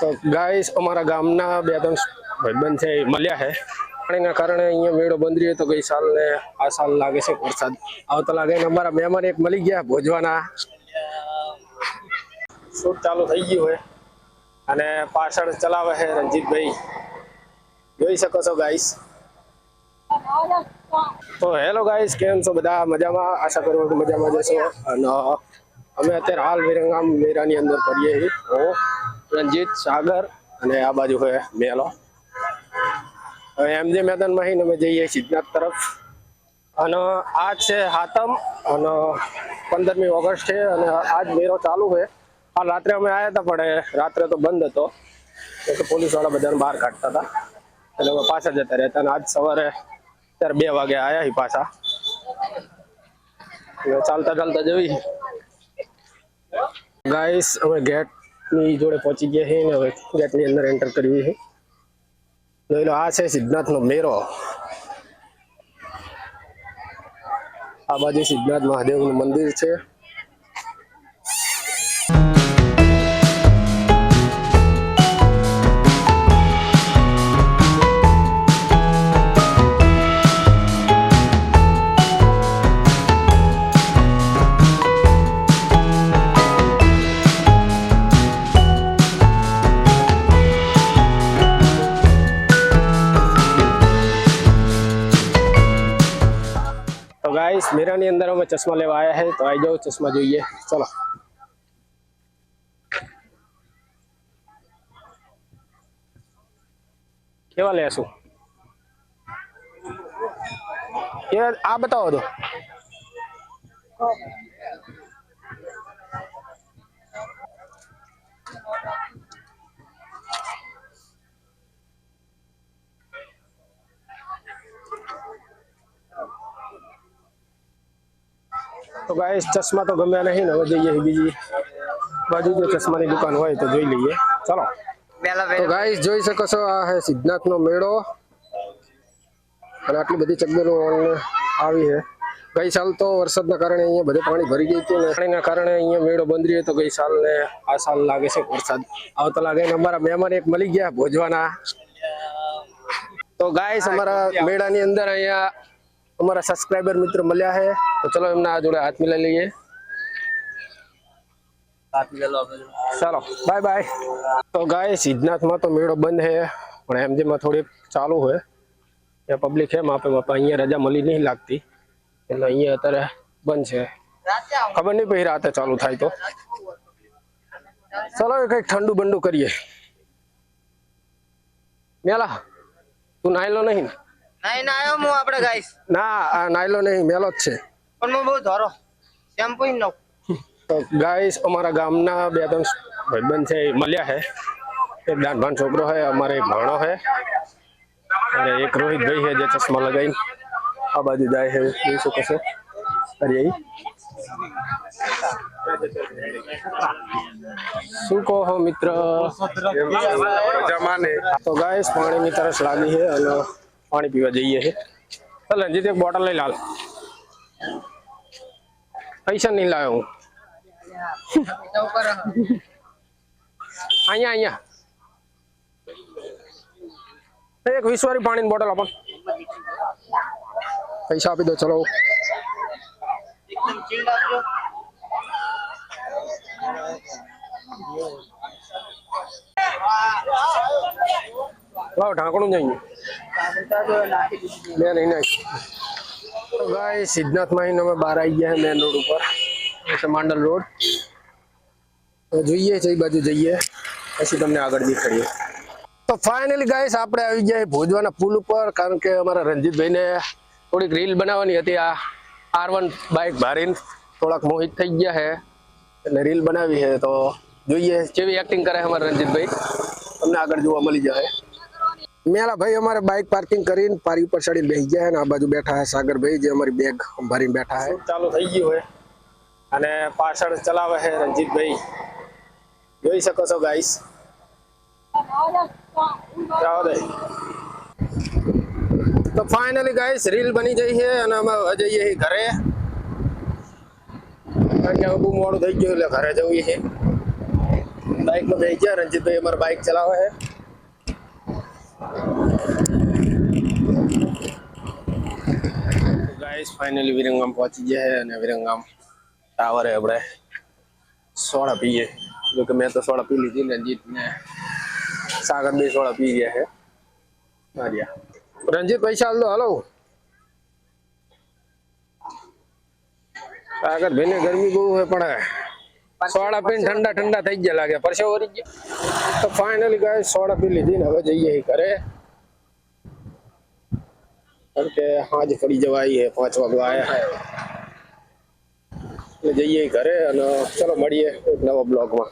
તો ગાઈસ અમારા ગામના બે ત્રણ ભાઈબંધ છે મળ્યા છે. પાણીના કારણે અહીંયા મેળો બંધ રહ્યો તો ગઈ સાલ ને આ સાલ લાગે છે વરસાદ. આવતો લાગે ને અમારા મહેમાન એક મળી ગયા ભોજવાના. શૂટ ચાલુ થઈ ગયું હોય અને પાછળ ચલાવે છે રણજીતભાઈ. જોઈ શકો છો ગાઈસ તો હેલો ગાઈસ કેમ છો બધા? મજામાં? આશા કરું મજામાં જશો અને અમે અત્યારે હાલ વિરંગામ મેરાની અંદર કરીએ છીએ. રંજીત સાગર અને આ બાજુ હોય મેલો. હવે એમ જે મેદાનમાં આવીને અમે જઈએ સિદ્ધનાથ તરફ. અને આ છે હાતમ અને પંદરમી ઓગસ્ટ છે અને આજ મેળો ચાલુ છે. આ રાત્રે અમે આવ્યા હતા, પણ રાત્રે તો બંધ હતો. કે પોલીસવાળા બધાને બહાર કાઢતા હતા. એટલે અમે પાછા જતા રહેતા અને આજ સવારે ત્યારે બે વાગે આવ્યા હી પાછા. ચાલતા ચાલતા જવી ગાઈસ, અમે ગેટ ની જોડે પહોંચી ગયા છે ને હવે ગેટની અંદર એન્ટર કરવી છે. લો, આ છે સિદ્ધાર્થનો મેરો આ બાજુ સિદ્ધનાથ મહાદેવનું મંદિર છે. તો ગાઈસ મેરાની અંદર અમે ચશ્મા લેવા આવ્યા છે તો આવી જાઓ ચશ્મા જોઈએ ચલો કેવા લેશું કેવા આ બતાવો તો તો ગાઈસ ચશ્મા તો ગમ્યા નહીં ને હવે જઈએ બીજી બાજુ જો ચશ્માની દુકાન હોય તો જોઈ લઈએ ચલો તો ગાઈસ જોઈ શકો છો આ છે સિદ્ધનાથ નો મેળો અને આટલી બધી ચકદરો આવી છે ગઈ સાલ તો વરસાદના કારણે અહીંયા બધે પાણી ભરી ગયું હતું ને પાણીના કારણે અહીંયા મેળો બંધ રહ્યો તો ગઈ સાલ ને આ સાલ લાગે છે વરસાદ આવતો લાગે ને અમારા મહેમાન એક મળી ગયા ભોજવાના તો ગાઈસ અમારા મેળાની અંદર અહીંયા અમારા સબસ્ક્રાઇબર મિત્ર મળ્યા છે તો ચલો એમના જોડે હાથ મિલાઈ લઈએ ચાલો બાય બાય તો ગાય સિદ્ધનાથમાં તો મેળો બંધ છે પણ એમજીમાં થોડીક ચાલુ હોય ત્યાં પબ્લિક છે માપે માપે અહીંયા રજા મળી નહીં લાગતી એટલે અહીંયા અત્યારે બંધ છે ખબર નહીં પછી રાતે ચાલુ થાય તો ચલો કંઈક ઠંડુ બંડુ કરીએ મેલા તું નાયલો નહીં ને? નહીં ના આવ્યો હું આપણે ગાઈસ ના આ નાયલો નહીં મેલો જ છે પણ હું બહુ ધોરો શેમ્પુ નો તો ગાઈસ અમારા ગામના બે ત્રણ ભાઈબંધ છે એ મળ્યા છે એક દાનભાન છોકરો છે અમારે એક ભાણો છે અને એક રોહિતભાઈ છે જે ચશ્મા લગાવીને આ બાજુ જાય છે જોઈ શકો છો અરે અહીં. શું કહો છો મિત્ર તો ગાઈસ પાણીની તરસ લાગી છે અને પાણી પીવા જઈએ છે ચાલ રંજીત એક બોટલ લઈ લાલ પૈસા નહીં લાવ્યો હું. અહીંયા અહીંયા. એક વીસ વાળી પાણીની બોટલ આપો. પૈસા આપી દો, ચલો. આપજો ઢાંકણું જઈએ બે નહીં નાખ. તો ગાય સિદ્ધનાથમાં માહિન અમે બહાર આવી ગયા મેન રોડ ઉપર. માંડલ રોડ. જોઈએ છે, એ બાજુ જઈએ. પછી તમને આગળ દેખાડીએ. તો ફાઇનલી ગાઈસ, આપણે આવી ગયા ભોજવાના પુલ ઉપર, કારણ કે અમારા રણજીતભાઈને થોડીક રીલ બનાવવાની હતી આ આર વન બાઇક ભારીને. થોડાક મોહિત થઈ ગયા છે. એટલે રીલ બનાવી છે. તો જોઈએ, કેવી એક્ટિંગ કરે અમારા રણજીતભાઈ. તમને આગળ જોવા મળી જાય મેલા ભાઈ અમારે બાઇક પાર્કિંગ કરીને પારી ઉપર ચડીને બેસી ગયા અને આ બાજુ બેઠા છે સાગરભાઈ, જે અમારી બેગ ભરીને બેઠા છે. ચાલુ થઈ ગયું હોય અને પાછળ ચલાવે છે રણજીતભાઈ. જોઈ શકો છો ગાઈસ તો ફાઇનલી ગાઈસ રીલ બની જઈ છે અને અમે જઈએ ઘરે. કારણ કે હવે બહુ મોડું થઈ ગયું એટલે ઘરે જવું છે. બાઇકમાં બેસી ગયા, રણજીતભાઈ અમારે બાઇક ચલાવે છે. ગાઈસ ફાઇનલી વિરંગામ પહોંચી ગયા છે અને વિરંગામ ટાવરે આપણે સોડા પીએ જો કે મેં તો સોડા પી લીધી ને રંજીત ને સાગર બે સોડા પી ગયા છે હાર્યા રંજીત પૈસા હાલ દો હાલો સાગર ભાઈ ને ગરમી બહુ છે પણ સોડા પીને ઠંડા ઠંડા થઈ ગયા લાગે. પરસેવો વરી ગયા? તો ફાઇનલી ગાય સોડા પી લીધી ને હવે જઈએ ઘરે. કારણ કે હાજ પડી જવાય, પાંચ વાગે આવ્યા. એટલે જઈએ ઘરે અને ચલો મળીએ એક નવા બ્લોગમાં.